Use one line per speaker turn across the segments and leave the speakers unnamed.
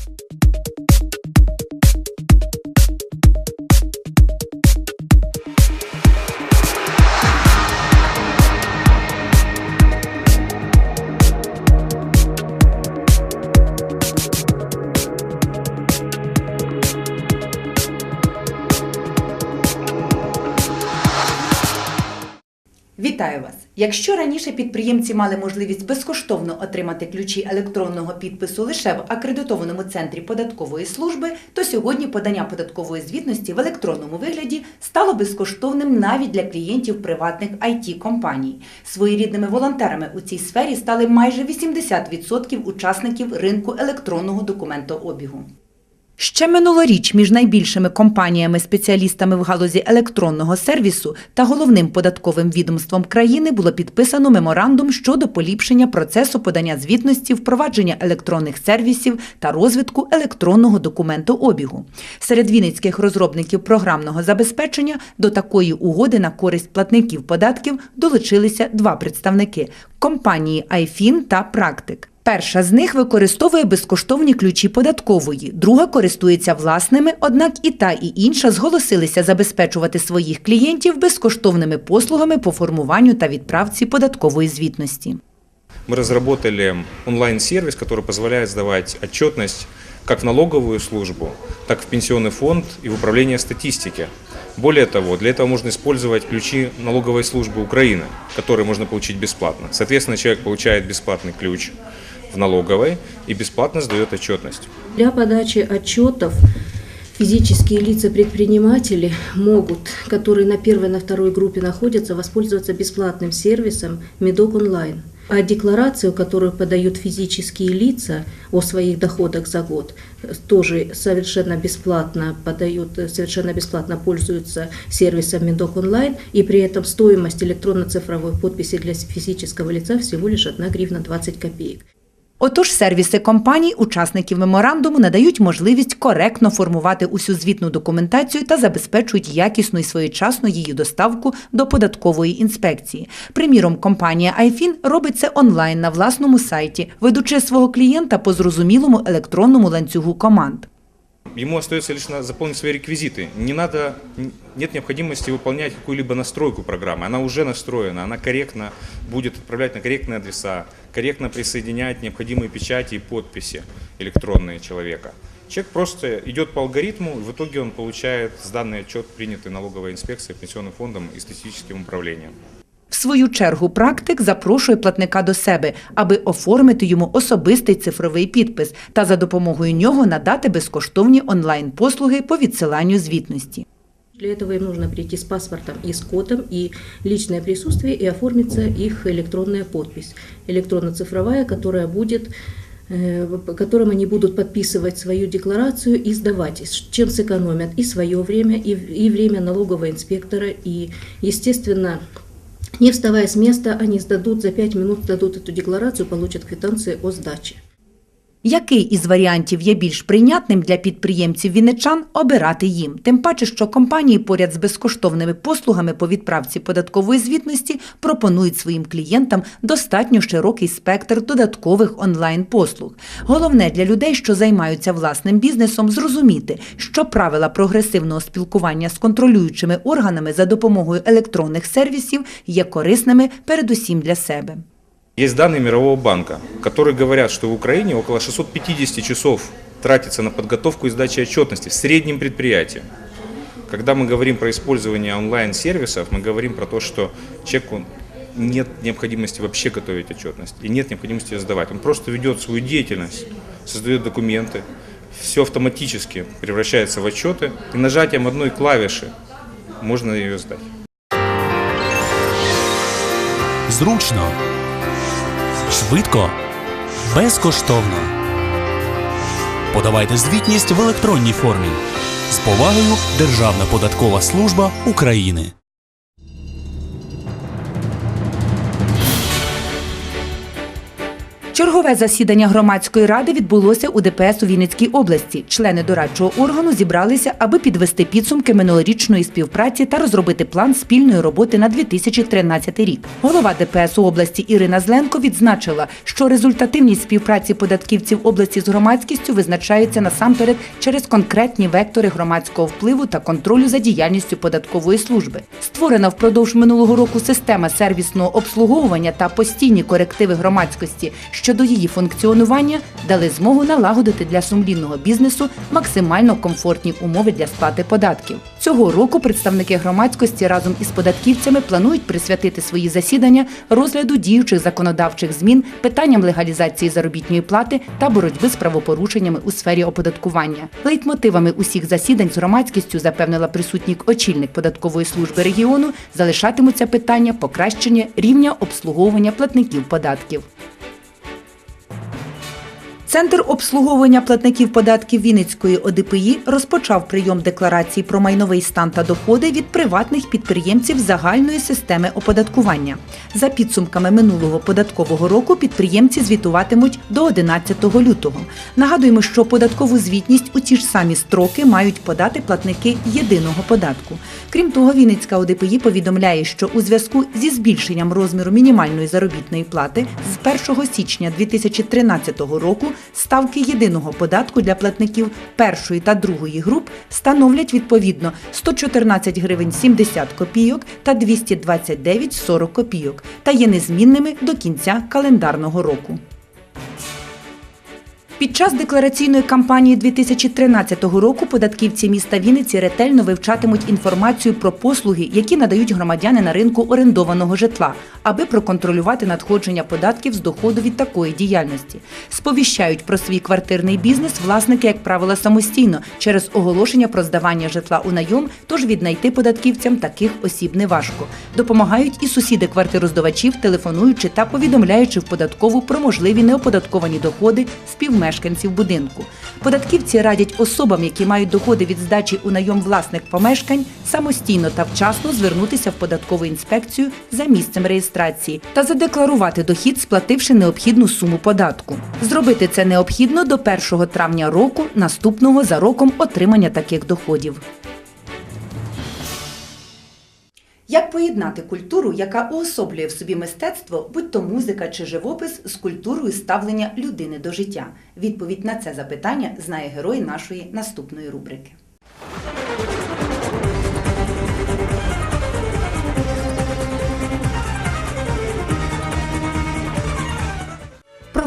Thank you Вітаю вас! Якщо раніше підприємці мали можливість безкоштовно отримати ключі електронного підпису лише в акредитованому центрі податкової служби, то сьогодні подання податкової звітності в електронному вигляді стало безкоштовним навіть для клієнтів приватних it компаній Своєрідними волонтерами у цій сфері стали майже 80% учасників ринку електронного документообігу. Ще минулоріч між найбільшими компаніями-спеціалістами в галузі електронного сервісу та головним податковим відомством країни було підписано меморандум щодо поліпшення процесу подання звітності, впровадження електронних сервісів та розвитку електронного документообігу. Серед вінницьких розробників програмного забезпечення до такої угоди на користь платників податків долучилися два представники компанії iFin та Практик. Перша з них використовує безкоштовні ключі податкової, друга користується власними, однак і та, і інша зголосилися забезпечувати своїх клієнтів безкоштовними послугами по формуванню та відправці податкової звітності.
Мы разработали онлайн-сервис, который позволяет сдавать отчетность как в налоговую службу, так и в пенсионный фонд и в управление статистики. Более того, для этого можно использовать ключи налоговой службы Украины, которые можно получить бесплатно. Соответственно, человек получает бесплатный ключ в налоговой и бесплатно сдает отчетность.
Для подачи отчетов физические лица-предприниматели могут, которые на первой и на второй группе находятся, воспользоваться бесплатным сервисом Медок онлайн. А декларацию, которую подают физические лица о своих доходах за год, тоже совершенно бесплатно подают, совершенно бесплатно пользуются сервисом Медок онлайн, и при этом стоимость электронно-цифровой подписи для физического лица всего лишь 1 гривна 20 копеек.
Отож, сервіси компаній, учасників меморандуму надають можливість коректно формувати усю звітну документацію та забезпечують якісну і своєчасну її доставку до податкової інспекції. Приміром, компанія iFin робить це онлайн на власному сайті, ведучи свого клієнта по зрозумілому електронному ланцюгу команд.
Ему остается лишь заполнить свои реквизиты. Не надо, нет необходимости выполнять какую-либо настройку программы. Она уже настроена, она корректно будет отправлять на корректные адреса, корректно присоединять необходимые печати и подписи электронные человека. Человек просто идет по алгоритму, и в итоге он получает сданный отчет, принятый налоговой инспекцией, пенсионным фондом и статистическим управлением.
В свою чергу практик запрошує платника до себе, аби оформити йому особистий цифровий підпис та за допомогою нього надати безкоштовні онлайн-послуги по відсиланню звітності.
Для этого им нужно прийти с паспортом и с кодом, и личное присутствие, и оформится их электронная подпись, электронно-цифровая, которая будет э, по которым они будут подписывать свою декларацию и сдавать, чем сэкономят и свое время, и, и время налогового инспектора, и, естественно, не вставая с места, они сдадут, за 5 минут сдадут эту декларацию, получат квитанции о сдаче.
Який із варіантів є більш прийнятним для підприємців вінничан, обирати їм. Тим паче, що компанії поряд з безкоштовними послугами по відправці податкової звітності пропонують своїм клієнтам достатньо широкий спектр додаткових онлайн-послуг. Головне для людей, що займаються власним бізнесом, зрозуміти, що правила прогресивного спілкування з контролюючими органами за допомогою електронних сервісів є корисними передусім для себе.
Есть данные Мирового банка, которые говорят, что в Украине около 650 часов тратится на подготовку и сдачу отчетности в среднем предприятии. Когда мы говорим про использование онлайн-сервисов, мы говорим про то, что человеку нет необходимости вообще готовить отчетность и нет необходимости ее сдавать. Он просто ведет свою деятельность, создает документы, все автоматически превращается в отчеты, и нажатием одной клавиши можно ее сдать.
Зручно, швидко, безкоштовно. Подавайте звітність в електронній формі. З повагою Державна податкова служба України.
Чергове засідання громадської ради відбулося у ДПС у Вінницькій області. Члени дорадчого органу зібралися, аби підвести підсумки минулорічної співпраці та розробити план спільної роботи на 2013 рік. Голова ДПС у області Ірина Зленко відзначила, що результативність співпраці податківців області з громадськістю визначається насамперед через конкретні вектори громадського впливу та контролю за діяльністю податкової служби. Створена впродовж минулого року система сервісного обслуговування та постійні корективи громадськості щодо її функціонування дали змогу налагодити для сумлінного бізнесу максимально комфортні умови для сплати податків. Цього року представники громадськості разом із податківцями планують присвятити свої засідання розгляду діючих законодавчих змін, питанням легалізації заробітної плати та боротьби з правопорушеннями у сфері оподаткування. Лейтмотивами усіх засідань з громадськістю запевнила присутнік очільник податкової служби регіону залишатимуться питання покращення рівня обслуговування платників податків. Центр обслуговування платників податків Вінницької ОДПІ розпочав прийом декларацій про майновий стан та доходи від приватних підприємців загальної системи оподаткування. За підсумками минулого податкового року підприємці звітуватимуть до 11 лютого. Нагадуємо, що податкову звітність у ті ж самі строки мають подати платники єдиного податку. Крім того, Вінницька ОДПІ повідомляє, що у зв'язку зі збільшенням розміру мінімальної заробітної плати з 1 січня 2013 року ставки єдиного податку для платників першої та другої груп становлять відповідно 114 гривень 70 копійок та 229,40 копійок та є незмінними до кінця календарного року. Під час деклараційної кампанії 2013 року податківці міста Вінниці ретельно вивчатимуть інформацію про послуги, які надають громадяни на ринку орендованого житла, аби проконтролювати надходження податків з доходу від такої діяльності. Сповіщають про свій квартирний бізнес власники, як правило, самостійно через оголошення про здавання житла у найом, тож віднайти податківцям таких осіб неважко. Допомагають і сусіди квартироздавачів, телефонуючи та повідомляючи в податкову про можливі неоподатковані доходи співмешканців будинку. Податківці радять особам, які мають доходи від здачі у найом власних помешкань, самостійно та вчасно звернутися в податкову інспекцію за місцем реєстрації та задекларувати дохід, сплативши необхідну суму податку. Зробити це необхідно до 1 травня року, наступного за роком отримання таких доходів. Як поєднати культуру, яка уособлює в собі мистецтво, будь то музика чи живопис, з культурою ставлення людини до життя? Відповідь на це запитання знає герой нашої наступної рубрики.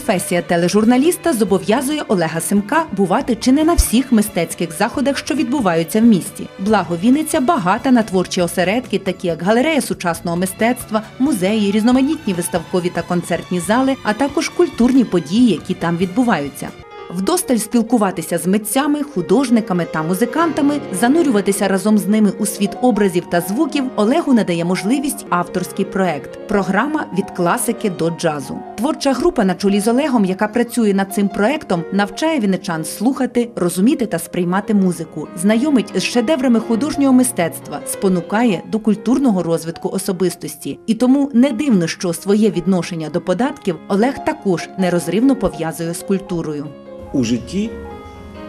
Професія тележурналіста зобов'язує Олега Симка бувати чи не на всіх мистецьких заходах, що відбуваються в місті. Благо Вінниця багата на творчі осередки, такі як галерея сучасного мистецтва, музеї, різноманітні виставкові та концертні зали, а також культурні події, які там відбуваються. Вдосталь спілкуватися з митцями, художниками та музикантами, занурюватися разом з ними у світ образів та звуків Олегу надає можливість авторський проект програма від класики до джазу. Творча група на чолі з Олегом, яка працює над цим проектом, навчає вінничан слухати, розуміти та сприймати музику, знайомить з шедеврами художнього мистецтва, спонукає до культурного розвитку особистості. І тому не дивно, що своє відношення до податків Олег також нерозривно пов'язує з культурою.
У житті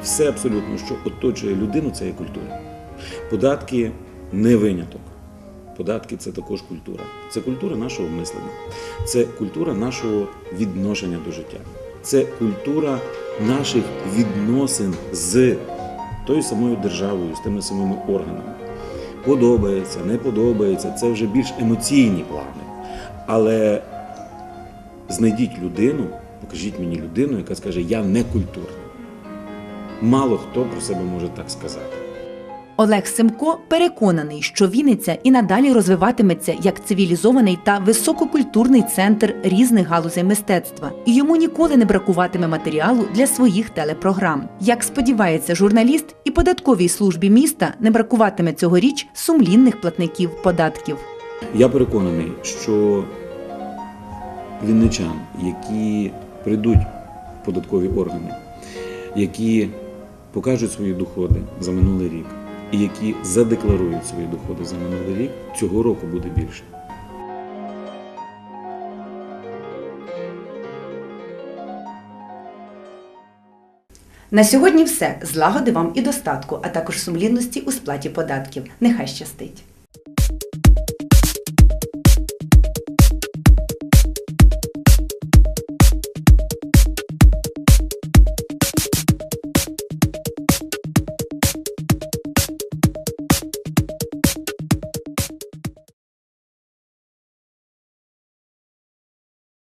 все абсолютно, що оточує людину, це є культура. Податки не виняток. Податки це також культура. Це культура нашого мислення, це культура нашого відношення до життя, це культура наших відносин з тою самою державою, з тими самими органами. Подобається, не подобається, це вже більш емоційні плани. Але знайдіть людину, покажіть мені людину, яка скаже, я не культурна. Мало хто про себе може так сказати.
Олег Семко переконаний, що Вінниця і надалі розвиватиметься як цивілізований та висококультурний центр різних галузей мистецтва, і йому ніколи не бракуватиме матеріалу для своїх телепрограм. Як сподівається журналіст, і податковій службі міста не бракуватиме цьогоріч сумлінних платників податків.
Я переконаний, що вінничан, які прийдуть податкові органи, які покажуть свої доходи за минулий рік і які задекларують свої доходи за минулий рік, цього року буде більше.
На сьогодні все. Злагоди вам і достатку, а також сумлінності у сплаті податків. Нехай щастить!